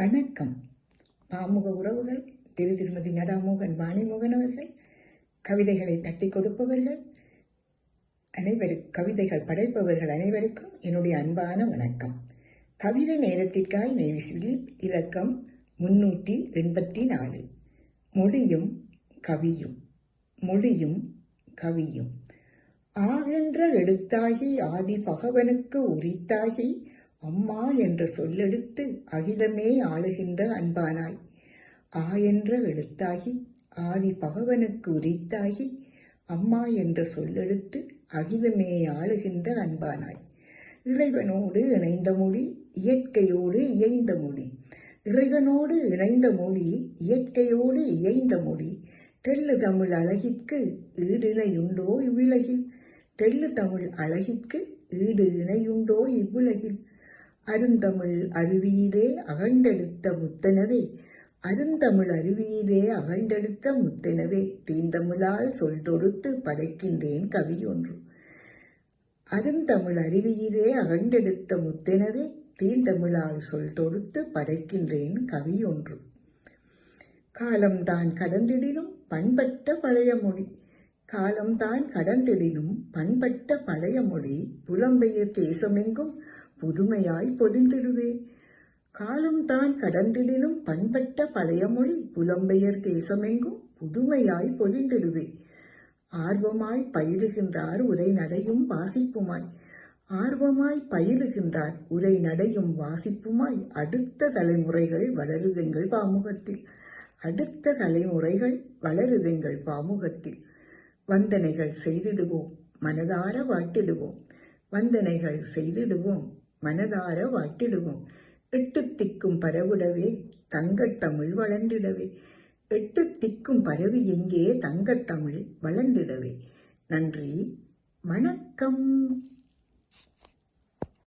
வணக்கம். பாமுக உறவுகள் திரு திருமதி நடாமோகன் வாணிமோகன் அவர்கள் கவிதைகளை தட்டி கொடுப்பவர்கள் அனைவரு கவிதைகள் படைப்பவர்கள் அனைவருக்கும் என்னுடைய அன்பான வணக்கம். கவிதை நேரத்திற்காய் நெய்விசிலில் இலக்கம் முன்னூற்றி எண்பத்தி நாலு மொழியும் கவியும் மொழியும் கவியும். ஆகென்ற எழுத்தாகி ஆதி பகவனுக்கு உரித்தாகி அம்மா என்ற சொல்லெடுத்து அகிலமே ஆளுகின்ற அன்பானாய். ஆ என்ற எழுத்தாகி ஆதி பகவனுக்கு உரித்தாகி அம்மா என்ற சொல்லெடுத்து அகிலமே ஆளுகின்ற அன்பானாய். இறைவனோடு இணைந்த மொழி இயற்கையோடு இயைந்த மொழி. இறைவனோடு இணைந்த மொழி இயற்கையோடு இயைந்த மொழி. தெள்ளு தமிழ் அழகிற்கு ஈடு இணையுண்டோ இவ்வுலகில்? தெள்ளு தமிழ் அழகிற்கு ஈடு இணையுண்டோ இவ்வுலகில்? அருந்தமிழ் அருவியிலே அகண்டெடுத்த முத்தனவே. அருந்தமிழ் அருவியிலே அகண்டெடுத்த முத்தனவே. தீந்தமிழால் சொல் தொடுத்து படைக்கின்றேன் கவி ஒன்று அருந்தமிழ் அருவியிலே அகண்டெடுத்த முத்தெனவே. தீந்தமிழால் சொல் தொடுத்து படைக்கின்றேன் கவி ஒன்று காலம்தான் கடந்திடினும் பண்பட்ட பழைய மொழி. காலம்தான் கடந்திடினும் பண்பட்ட பழைய மொழி. புலம்பெயர் தேசமெங்கும் புதுமையாய் பொதிந்திடுவே காலம்தான் கடந்திடினும் பண்பட்ட பழைய மொழி புலம்பெயர் தேசமெங்கும் புதுமையாய் பொதிந்திடுவே ஆர்வமாய் பயிலுகின்றார் உரை நடையும் வாசிப்புமாய். ஆர்வமாய் பயிலுகின்றார் உரை நடையும் வாசிப்புமாய். அடுத்த தலைமுறைகள் வளருதுங்கள் பாமுகத்தில். அடுத்த தலைமுறைகள் வளருதுங்கள் பாமுகத்தில். வந்தனைகள் செய்திடுவோம் மனதார வாட்டிடுவோம். வந்தனைகள் செய்திடுவோம் மனதார வாட்டிடுவோம். எட்டு திக்கும் பரவிடவே தங்கத்தமிழ் வளர்ந்திடவே. எட்டு திக்கும் பரவி எங்கே தங்கத்தமிழ் வளர்ந்திடவே. நன்றி. வணக்கம்.